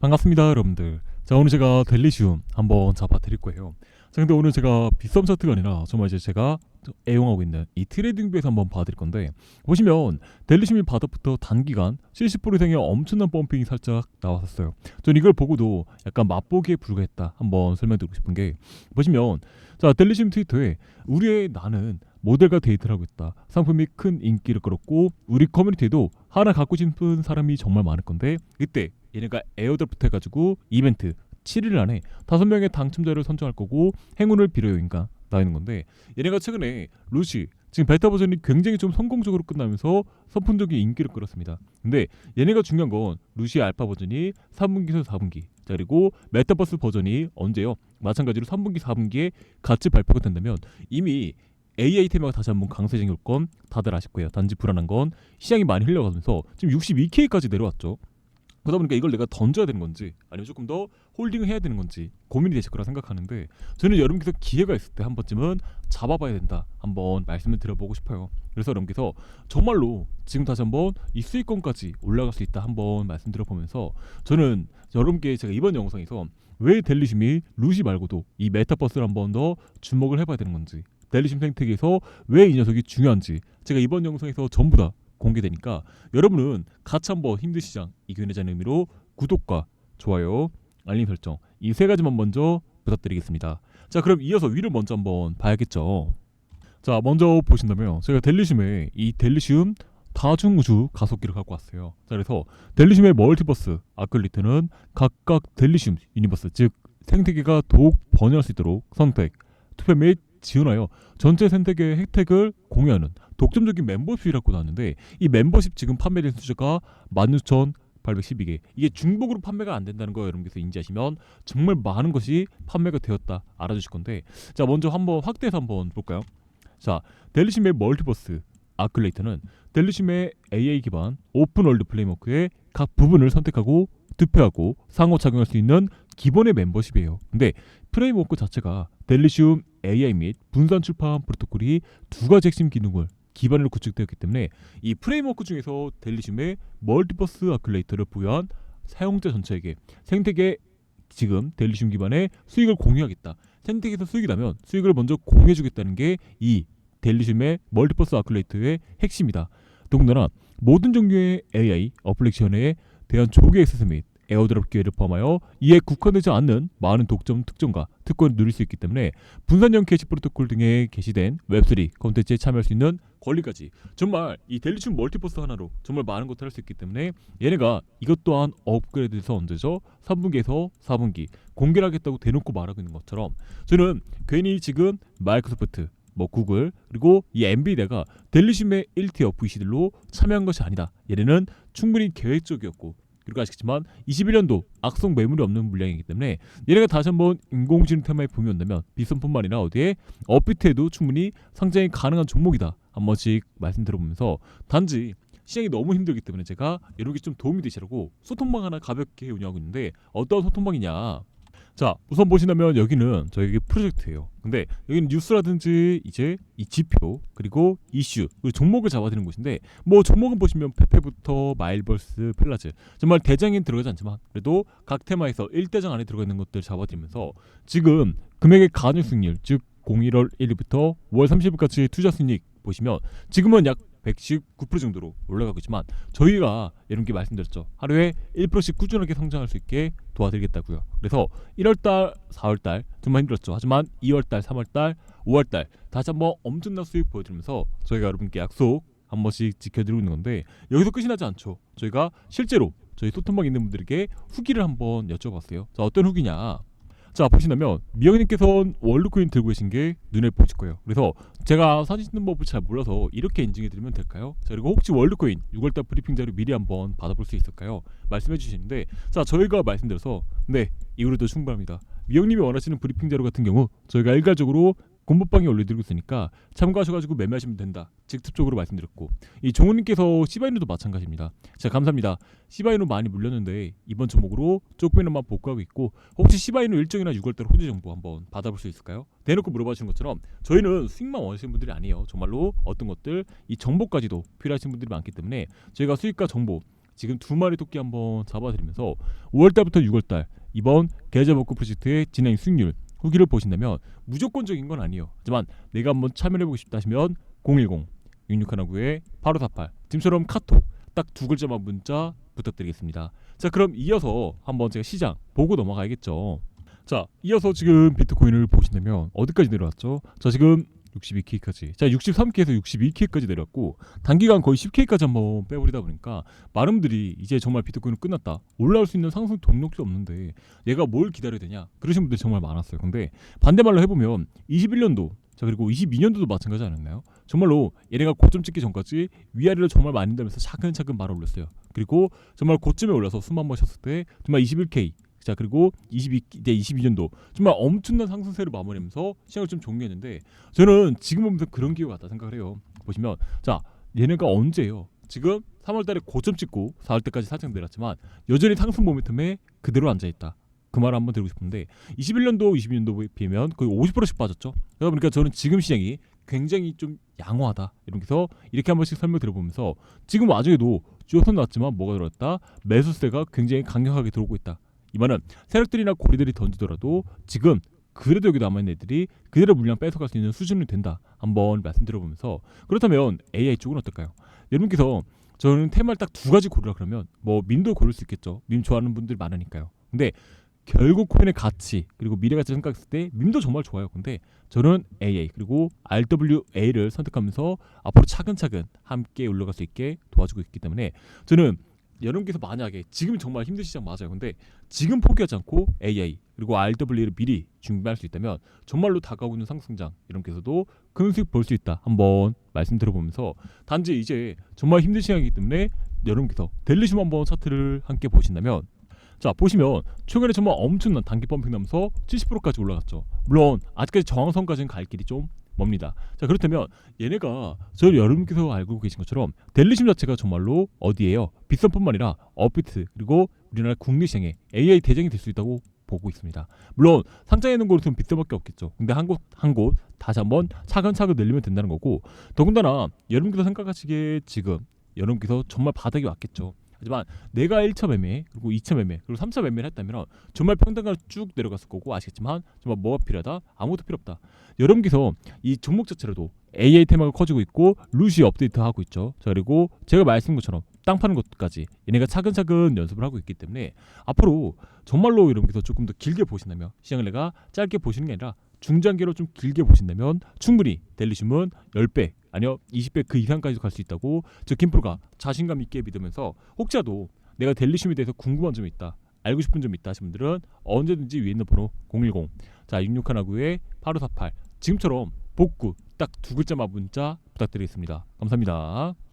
반갑습니다 여러분들 자 오늘 제가 델리시움 한번 잡아 드릴 거예요 자 근데 오늘 제가 빗썸 차트가 아니라 정말 이제 제가 애용하고 있는 이 트레이딩 뷰에서 한번 봐드릴 건데 보시면 델리시움이 바닥부터 단기간 70% 이상의 엄청난 펌핑이 살짝 나왔었어요 전 이걸 보고도 약간 맛보기에 불과했다 한번 설명드리고 싶은 게 보시면 자 델리시움 트위터에 우리의 나는 모델과 데이트를 하고 있다. 상품이 큰 인기를 끌었고 우리 커뮤니티에도 하나 갖고 싶은 사람이 정말 많을 건데 이때 얘네가 에어드랍부터 해가지고 이벤트 7일 안에 다섯 명의 당첨자를 선정할 거고 행운을 빌어요인가 나있는 건데 얘네가 최근에 루시 지금 베타 버전이 굉장히 좀 성공적으로 끝나면서 선풍적인 인기를 끌었습니다. 근데 얘네가 중요한 건 루시 알파 버전이 3분기에서 4분기 자, 그리고 메타버스 버전이 언제요? 마찬가지로 3분기 4분기에 같이 발표가 된다면 이미 AI 테마가 다시 한번 강세적일 건 다들 아실 거예요. 단지 불안한 건 시장이 많이 흘러가면서 지금 62K까지 내려왔죠. 그러다 보니까 이걸 내가 던져야 되는 건지 아니면 조금 더 홀딩을 해야 되는 건지 고민이 되실 거라 생각하는데 저는 여러분께서 기회가 있을 때 한 번쯤은 잡아봐야 된다 한번 말씀을 드려보고 싶어요. 그래서 여러분께서 정말로 지금 다시 한번 이 수익권까지 올라갈 수 있다 한번 말씀드려보면서 저는 여러분께 제가 이번 영상에서 왜 델리심이 루시 말고도 이 메타버스를 한번 더 주목을 해봐야 되는 건지 델리심 생태계에서 왜 이 녀석이 중요한지 제가 이번 영상에서 전부 다 공개되니까 여러분은 같이 한번 힘드시장 이겨내자는 의미로 구독과 좋아요, 알림 설정 이 세 가지만 먼저 부탁드리겠습니다. 자 그럼 이어서 위를 먼저 한번 봐야겠죠. 자 먼저 보신다면 제가 델리심의 이 델리시움 다중우주 가속기를 갖고 왔어요. 자 그래서 델리심의 멀티버스 아클리트는 각각 델리시움 유니버스 즉 생태계가 더욱 번영할 수 있도록 선택, 투표 및 지원하여 전체 생태계 혜택을 공유하는 독점적인 멤버십이라고 나왔는데 이 멤버십 지금 판매된 숫자가 16,812개. 이게 중복으로 판매가 안 된다는 거 여러분께서 인지하시면. 정말 많은 것이 판매가 되었다 알아주실 건데. 자 먼저 한번 확대해서 한번 볼까요? 자 델리심의 멀티버스 아클레이터는 델리심의 AI 기반 오픈월드 플레이워크의 각 부분을 선택하고 투표하고 상호 작용할 수 있는 기본의 멤버십이에요. 근데 프레임워크 자체가 델리시움 AI 및 분산 출판 프로토콜이 두 가지 핵심 기능을 기반으로 구축되었기 때문에 이 프레임워크 중에서 델리시움의 멀티버스 아클레이터를 부여한 사용자 전체에게 생태계 지금 델리시움 기반의 수익을 공유하겠다. 생태계에서 수익이 나면 수익을 먼저 공유해주겠다는 게 이 델리시움의 멀티버스 아클레이터의 핵심이다. 더군다나 모든 종류의 AI 어플리케이션에 대한 조기 액세스 및 에어드롭 기회를 포함하여 이에 국한되지 않는 많은 독점 특정과 특권을 누릴 수 있기 때문에 분산형 게시 프로토콜 등에 게시된 웹3 콘텐츠에 참여할 수 있는 권리까지 정말 이 델리춤 멀티버스 하나로 정말 많은 것을 할 수 있기 때문에 얘네가 이것 또한 업그레이드돼서 언제죠? 3분기에서 4분기 공개를 하겠다고 대놓고 말하고 있는 것처럼 저는 괜히 지금 마이크로소프트 뭐 구글 그리고 이 엔비디아가 델리심의 1티어 VC들로 참여한 것이 아니다. 얘네는 충분히 계획적이었고 그리고 아시겠지만 21년도 악성 매물이 없는 물량이기 때문에 얘네가 다시 한번 인공지능 테마에 붐이 온다면 아니라 어디에 업비트에도 충분히 상장이 가능한 종목이다. 한 번씩 말씀 들어보면서 단지 시장이 너무 힘들기 때문에 제가 이렇게 좀 도움이 되시라고 소통방 하나 가볍게 운영하고 있는데 어떤 소통방이냐 자 우선 보시면 여기는 저희 프로젝트예요. 근데 여기는 뉴스라든지 이제 이 지표 그리고 이슈 그리고 종목을 잡아드리는 곳인데 뭐 종목은 보시면 페페부터 마일버스 펠라즈. 정말 대장엔 들어가지 않지만 그래도 각 테마에서 1대장 안에 들어가 있는 것들 잡아드리면서 지금 금액의 가중 수익률 즉 01월 1일부터 5월 30일까지 투자 수익 보시면 지금은 약 119% 정도로 올라가고 있지만 저희가 여러분께 말씀드렸죠. 하루에 1%씩 꾸준하게 성장할 수 있게 도와드리겠다고요. 그래서 1월달, 4월달 정말 힘들었죠. 하지만 2월달, 3월달, 5월달 다시 한번 엄청난 수익 보여드리면서 저희가 여러분께 약속 한 번씩 지켜드리고 있는 건데 여기서 끝이 나지 않죠. 저희가 실제로 저희 소통방 있는 분들에게 후기를 한번 여쭤봤어요. 자 어떤 후기냐? 자 보시면 미영님께서는 월드코인 들고 계신 게 눈에 보실 거예요. 그래서 제가 사진 찍는 법을 잘 몰라서 이렇게 인증해드리면 될까요? 자 그리고 혹시 월드코인 6월달 브리핑 자료 미리 한번 받아볼 수 있을까요? 말씀해 주시는데 자 저희가 말씀드려서 네 이후로도 충분합니다. 미영님이 원하시는 브리핑 자료 같은 경우 저희가 일괄적으로 공부방에 올려드리고 있으니까 참고하셔가지고 매매하시면 된다. 직접적으로 말씀드렸고 이 종훈님께서 시바이누도 마찬가지입니다. 자 감사합니다. 시바이누 많이 물렸는데 이번 종목으로 조금이나마 복구하고 있고 혹시 시바이누 일정이나 6월달 호재 정보 한번 받아볼 수 있을까요? 대놓고 물어봐주는 것처럼 저희는 수익만 원하시는 분들이 아니에요. 정말로 어떤 것들 이 정보까지도 필요하신 분들이 많기 때문에 저희가 수익과 정보 지금 두 마리 토끼 한번 잡아드리면서 5월달부터 6월달 이번 계좌 복구 프로젝트의 진행 수익률 후기를 보신다면 무조건적인 건 아니에요. 하지만 내가 한번 참여해보고 싶다 하시면 010 6619에 8548 지금처럼 카톡 딱 두 글자만 문자 부탁드리겠습니다. 자 그럼 이어서 한번 제가 시장 보고 넘어가야겠죠. 자 이어서 지금 비트코인을 보신다면 어디까지 내려왔죠? 자 지금 62K까지. 자 63K에서 62K까지 내려왔고 단기간 거의 10K까지 한번 빼버리다 보니까 분들이 이제 정말 비트코인은 끝났다. 올라올 수 있는 상승 동력도 없는데 얘가 뭘 기다려야 되냐? 그러신 분들이 정말 많았어요. 근데 반대말로 해보면 21년도 자 그리고 22년도도 마찬가지 아니었나요? 정말로 얘네가 고점 찍기 전까지 위아래를 정말 많이 다면서 차근차근 말아 올렸어요. 그리고 정말 고점에 올라서 숨 한 번 쉬었을 때 정말 21K 자 그리고 22 이제 22년도 정말 엄청난 상승세를 마무리하면서 시장을 좀 종료했는데 저는 지금 보면서 그런 기회가 같다 생각을 해요. 보시면 자 얘네가 언제예요? 지금 3월달에 고점 찍고 4월달까지 살짝 내렸지만 여전히 상승 모멘텀에 그대로 앉아 있다. 그 말을 한번 드리고 싶은데 21년도 22년도에 비하면 거의 50%씩 빠졌죠. 그러다 보니까 저는 지금 시장이 굉장히 좀 양호하다 이렇게서 이렇게 한 번씩 설명 들어보면서 지금 와중에도 주어선 나왔지만 뭐가 들어왔다 매수세가 굉장히 강력하게 들어오고 있다. 이 말은 세력들이나 고리들이 던지더라도 지금 그래도 여기 남아있는 애들이 그대로 물량 뺏어갈 수 있는 수준이 된다. 한번 말씀드려보면서 그렇다면 AI 쪽은 어떨까요? 여러분께서 저는 테마를 딱 두 가지 고르라 그러면 뭐 민도 고를 수 있겠죠. 민 좋아하는 분들 많으니까요. 근데 결국 코인의 가치 그리고 미래 가치 생각했을 때 민도 정말 좋아요. 근데 저는 AA 그리고 RWA를 선택하면서 앞으로 차근차근 함께 올라갈 수 있게 도와주고 있기 때문에 저는 여러분께서 만약에 지금 정말 힘든 시장 맞아요. 근데 지금 포기하지 않고 AA 그리고 RW를 미리 준비할 수 있다면 정말로 다가오고 있는 상승장 여러분께서도 큰 수익 볼 수 있다. 한번 말씀 들어보면서 단지 이제 정말 힘든 시장이기 때문에 여러분께서 델리즘 한번 차트를 함께 보신다면 자 보시면 최근에 정말 엄청난 단기 펌핑 나면서 70%까지 올라갔죠. 물론 아직까지 저항선까지는 갈 길이 좀 멉니다. 자 그렇다면 얘네가 저 여러분께서 알고 계신 것처럼 델리심 자체가 정말로 어디에요? 비싼뿐만 아니라 업비트 그리고 우리나라 국내 시장에 AI 대장이 될 수 있다고 보고 있습니다. 물론 상장에 있는 곳은 비싸밖에 없겠죠. 근데 한 곳 한 곳 다시 한번 차근차근 늘리면 된다는 거고 더군다나 여러분께서 생각하시기에 지금 여러분께서 정말 바닥이 왔겠죠. 하지만 내가 1차 매매 그리고 2차 매매 그리고 3차 매매를 했다면 정말 평단가로 쭉 내려갔을 거고 아시겠지만 정말 뭐가 필요하다? 아무것도 필요 없다. 여러분께서 이 종목 자체로도 AI 테마가 커지고 있고 루시 업데이트하고 있죠. 자 그리고 제가 말씀드린 것처럼 땅 파는 것까지 얘네가 차근차근 연습을 하고 있기 때문에 앞으로 정말로 여러분께서 조금 더 길게 보신다면 시장을 내가 짧게 보시는 게 아니라 중장기로 좀 길게 보신다면 충분히 델리즘은 10배 아니요 20배 그 이상까지 갈수 있다고 저 김프로가 자신감 있게 믿으면서 혹자도 내가 델리즘에 대해서 궁금한 점이 있다 알고 싶은 점이 있다 하시는 분들은 언제든지 위에 있는 번호 010 자 6619에 8548 지금처럼 복구 딱 두 글자만 문자 부탁드리겠습니다. 감사합니다